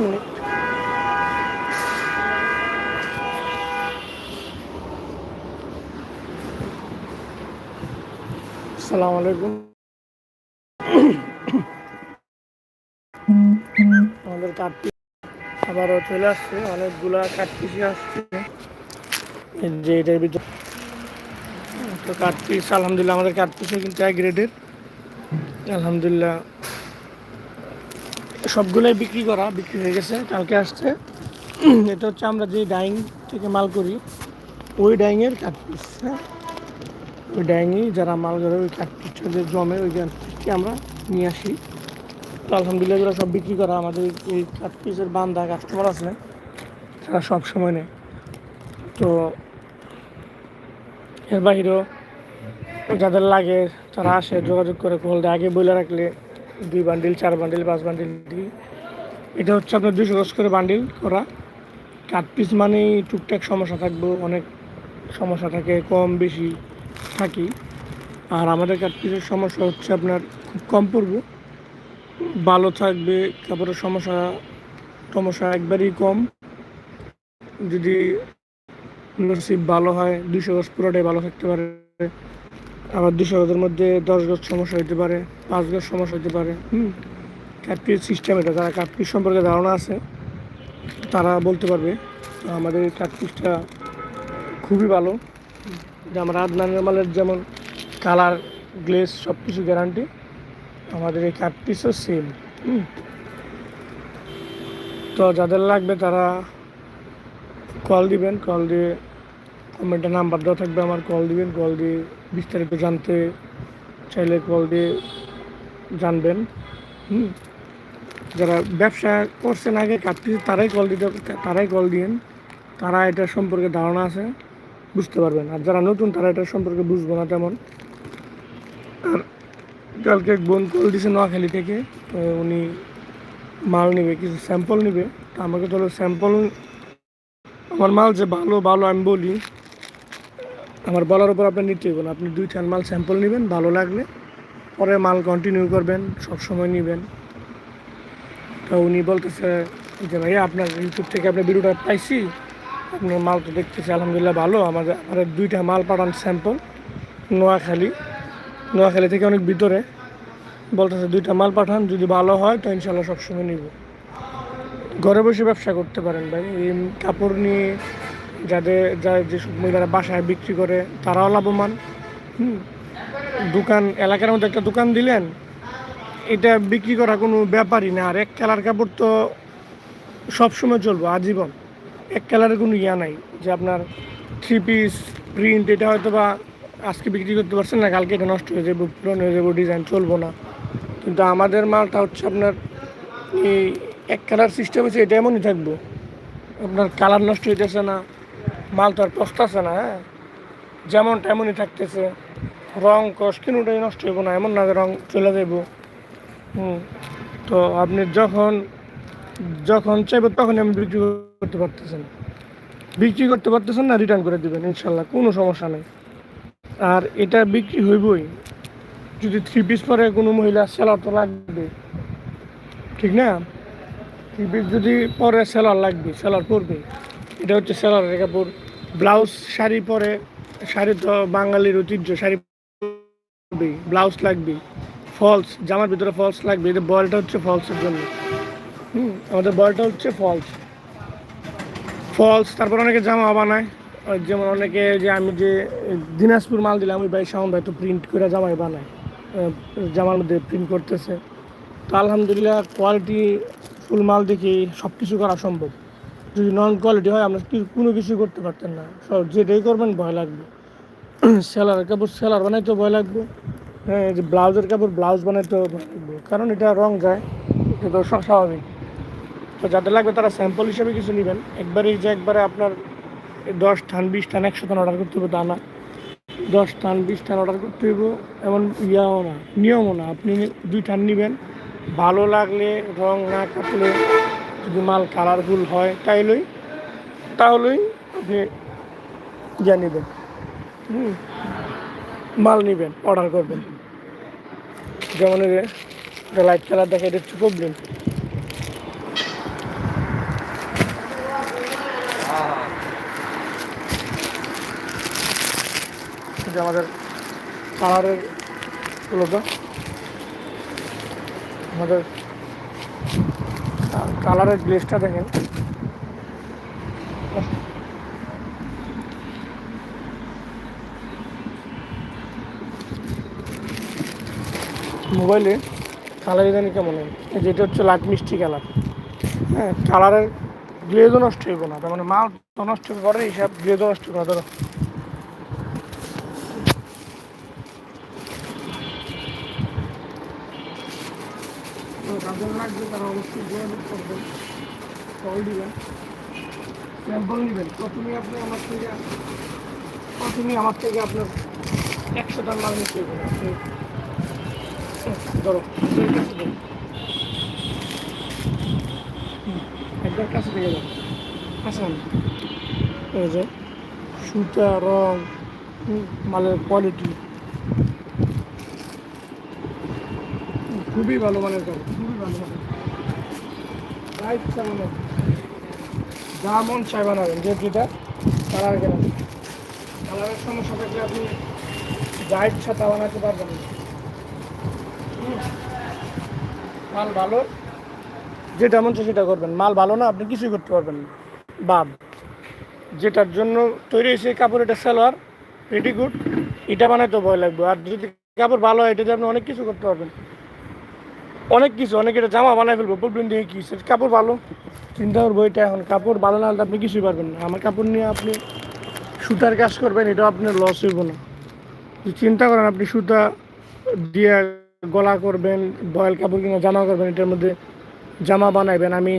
Minute আসসালামু আলাইকুম। আমাদের কাটপিস আবারও চলে আসছে, অনেকগুলা কাটপিসই আসছে। যে এটার ভিতর তো কাটপিস আলহামদুলিল্লাহ আমাদের কাটপিসও কিন্তু এক গ্রেডের আলহামদুলিল্লাহ সবগুলোই বিক্রি করা, বিক্রি হয়ে গেছে, কালকে আসছে। এটা হচ্ছে আমরা যে ডাইং থেকে মাল করি, ওই ডাইংয়ের কাটপিস হ্যাঁ? ওই ডাইংয়ে যারা মাল করে ওই কাটপিসটা যে জমে, ওই কাটপিসটি আমরা নিয়ে আসি। তো আলহামদুলিল্লাহ এগুলো সব বিক্রি করা, আমাদের এই কাটপিসের বান্ধা কাস্টমার আছে, তারা সব সময় নেয়। তো এর বাহিরেও যাদের লাগে, তারা আসে, যোগাযোগ করে কল দেয়, আগে বলে রাখলে দুই বান্ডিল, চার বান্ডিল, পাঁচ বান্ডিল দিই। এটা হচ্ছে আপনার দুশো দশ করে বান্ডিল করা। কাট পিস মানেই টুকটাক সমস্যা থাকবে, অনেক সমস্যা থাকে, কম বেশি থাকি। আর আমাদের কাট পিসের সমস্যা হচ্ছে আপনার খুব কম পড়বে। ভালো থাকবে, কাপড়ের সমস্যা সমস্যা একবারই কম। যদি ভালো হয় দুশো গজ পুরোটাই ভালো থাকতে পারে। আবার দুশো গজের মধ্যে দশ গজ সমস্যা হতে পারে, পাঁচ গজ সমস্যা হতে পারে। হুম। কাটপিস সিস্টেম এটা, যারা কাটপিস সম্পর্কে ধারণা আছে, তারা বলতে পারবে আমাদের এই কাটপিসটা খুবই ভালো। যে আমরা আদনানের মালের যেমন কালার, গ্লেস সব কিছু গ্যারান্টি আমাদের এই কাটপিসও সেম হুম। তো যাদের লাগবে তারা কল দিবেন কল দিয়ে কমেন্টে নাম্বার দেওয়া থাকবে, আমার কল দিবেন কল দিয়ে বিস্তারিত জানতে চাইলে কল দিয়ে জানবেন। হুম। যারা ব্যবসা করছেন আগে, কাটতে, তারাই কল দিতে, তারাই কল দিয়েন। তারা এটা সম্পর্কে ধারণা আছে, বুঝতে পারবেন। আর যারা নতুন, তারা এটা সম্পর্কে বুঝব না তেমন। আর কালকে এক বোন কল দিছে নোয়াখালী থেকে উনি মাল নেবে, কিছু স্যাম্পল নেবে। তা আমাকে তো স্যাম্পল আমার মাল যে ভালো ভালো আমি বলি আমার বলার উপর আপনার নিতে হবে না আপনি দুই চার মাল স্যাম্পল নেবেন, ভালো লাগলে পরে মাল কন্টিনিউ করবেন, সব সময় নেবেন। তো উনি বলতেছে যে, ভাইয়া, আপনার ইউটিউব থেকে আপনার ভিডিওটা পাইছি, আপনার মাল তো দেখতেছি, আলহামদুলিল্লাহ ভালো। আমাদের আমার দুইটা মাল পাঠান স্যাম্পল নোয়াখালী। নোয়াখালী থেকে অনেক ভিতরে। বলতেছে, দুইটা মাল পাঠান, যদি ভালো হয়, তো ইনশাল্লাহ সবসময় নিব। ঘরে বসে ব্যবসা করতে পারেন ভাই। এই কাপড় নিয়ে যাদের যা যেসব মহিলারা বাসায় বিক্রি করে, তারাও লাভবান। হুম। দোকান, এলাকার মধ্যে একটা দোকান দিলেন, এটা বিক্রি করা কোনো ব্যাপারই না। আর এক কালার কাপড় তো সবসময় চলবো, আজীবন। এক কালারের কোনো ইয়া নাই, যে আপনার থ্রি পিস প্রিন্ট এটা হয়তো বা আজকে বিক্রি করতে পারছেন না, কালকে এটা নষ্ট হয়ে যাবে, পুরনো হয়ে যাবে ডিজাইন চলবো না। কিন্তু আমাদের মালটা হচ্ছে আপনার এই এক কালার সিস্টেম আছে এটা এমনই থাকব। আপনার কালার নষ্ট হইতেছে না মাল তো আর পস্তাছে না হ্যাঁ? যেমন তেমনই থাকতেছে। রং কষ কোনোটাই নষ্ট হইব না, এমন না যে রং চলে যাব হুম, তো আপনি যখন যখন চাইবেন তখনই আপনি বিক্রি করতে পারতেছেন। বিক্রি করতে পারতেছেন না রিটার্ন করে দেবেন, ইনশাল্লাহ, কোনো সমস্যা নেই। আর এটা বিক্রি হইবই। যদি থ্রি পিস পরে কোনো মহিলা সেলার তো লাগবে। ঠিক না? থ্রি পিস যদি পরে সেলার লাগবে সেলার পরবে এটা হচ্ছে সেলারের কাপড়। ব্লাউজ শাড়ি পরে, শাড়ি তো বাঙালির ঐতিহ্য, শাড়ি ব্লাউজ লাগবে ফলস জামার ভিতরে ফলস লাগবে এটা বলটা হচ্ছে ফলসের জন্য। হুম, আমাদের বলটা হচ্ছে ফলস ফলস তারপর অনেকে জামা বানায় যেমন অনেকে যে আমি যে দিনাজপুর মাল দিলাম, ওই ভাই সাউন্ড হয়তো প্রিন্ট করে জামাই বানায় জামার মধ্যে প্রিন্ট করতেছে। তো আলহামদুলিল্লাহ কোয়ালিটি ফুল মাল দেখে সব কিছু করা সম্ভব। যদি নন কোয়ালিটি হয়, আমরা কি- কোনো কিছু করতে পারতেন না। সব যেটাই করবেন, ভয় লাগবে। সেলার কাপড়, সেলার বানাইতেও ভয় লাগবে। হ্যাঁ যে ব্লাউজের কাপড়, ব্লাউজ বানাইতেও ভয় লাগবে। কারণ এটা রং যায়, এটা তো সব স্বাভাবিক। তো যাদের লাগবে, তারা স্যাম্পল হিসেবে কিছু নেবেন। একবারে যে একবারে আপনার দশ টান, বিশ টান, একশো টান অর্ডার করতে হবে, তা না। দশ টান, বিশ টান অর্ডার করতে হইব, এমন ইয়াও না, নিয়মও না। আপনি দুই টান নেবেন। ভালো লাগলে, রং না কাটলে যদি মাল কালারফুল হয়, তাইলেই, তাহলেই আপনি যা নেবেন। মাল নেবেন অর্ডার করবেন। যেমন লাইট কালার দেখে এটা একটু প্রবলেম আমাদের পাহাড়ের আমাদের কালারের গ্লেসটা দেখেন। মোবাইলে কালার জানি কেমন হয়। যেটা হচ্ছে লাট মিষ্টি কালার। হ্যাঁ কালারের গ্লেজও নষ্ট হইব না। তার মানে মাল নষ্ট করে হিসাব গ্লেজও নষ্ট করে। ধরো যাদের লাগবে, তারা অবশ্যই যোগাযোগ করবেন কল দিবেন। স্যাম্পল নেবেন প্রথমে আপনি আমার থেকে প্রথমে আমার থেকে আপনার একশো টান মাল নিতে হবে। আপনি ধরো একবার কাছে থেকে যান। আসেন এই যে, সুতা, রং মালের কোয়ালিটি খুবই ভালো মানের খুবই ভালো ইচ্ছা মানে যা মন চাই বানাবেন, যে যেটা কালার কেন কালারের সমস্যা থাকলে আপনি যা ইচ্ছা তা বানাতে পারবেন। মাল ভালো, যেটা মন চায় সেটা করবেন। মাল ভালো না, আপনি কিছুই করতে পারবেন না। বাদ। যেটার জন্য তৈরি হয়েছে কাপড়, এটা সালোয়ার পেটিকুট এটা বানাইতে ভয় লাগবে। আর যদি কাপড় ভালো হয়, এটা দিয়ে আপনি অনেক কিছু করতে পারবেন। অনেক কিছু অনেক এটা জামা বানাই ফেলব বলবেন দিয়ে কি কাপড় ভালো? চিন্তা করব এটা এখন, কাপড় ভালো না হলে আপনি কিছুই পারবেন না। আমার কাপড় নিয়ে আপনি সুতার কাজ করবেন, এটাও আপনার লস হইব না। চিন্তা করেন, আপনি সুতা দিয়ে গলা করবেন, বয়েল কাপড় কিনা জামা করবেন, এটার মধ্যে জামা বানাইবেন। আমি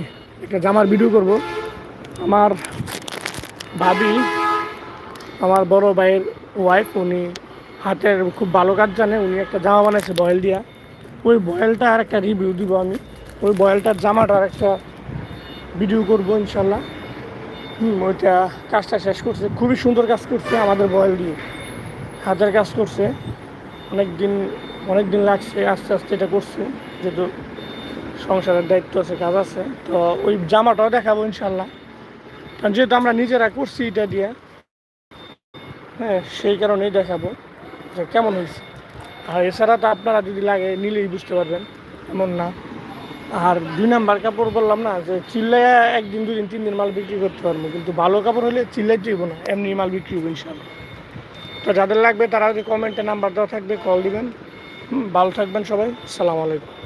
একটা জামার ভিডিও করব। আমার ভাবি, আমার বড় ভাইয়ের ওয়াইফ উনি হাতের খুব ভালো কাজ জানে, উনি একটা জামা বানাইছে বয়েল দিয়া। ওই বয়েলটা আর একটা রিভিউ দিব আমি। ওই বয়েলটার জামাটার একটা ভিডিও করব ইনশাল্লাহ। হুম, ওইটা কাজটা শেষ করছে। খুবই সুন্দর কাজ করছে আমাদের বয়েল দিয়ে। হাতের কাজ করছে। অনেক দিন অনেক দিন লাগছে, আস্তে আস্তে এটা করছে। যেহেতু সংসারের দায়িত্ব আছে, কাজ আছে। তো ওই জামাটাও দেখাবো ইনশাল্লাহ। কারণ যেহেতু আমরা নিজেরা করছি এটা দিয়ে হ্যাঁ সেই কারণেই দেখাবো। যে কেমন হয়েছে? আর এছাড়া তো আপনারা যদি লাগে, নিলেই বুঝতে পারবেন, এমন না। আর দুই নাম্বার কাপড় বললাম না, যে চিল্লাইয়া একদিন, দুই দিন, তিন দিন মাল বিক্রি করতে পারব, কিন্তু ভালো কাপড় হলে চিল্লাই দিব না, এমনি মাল বিক্রি হব ইনশাল্লাহ। তো যাদের লাগবে তারা যদি কমেন্টে নাম্বার দেওয়া থাকবে কল দিবেন। ভালো থাকবেন সবাই, সালাম আলাইকুম।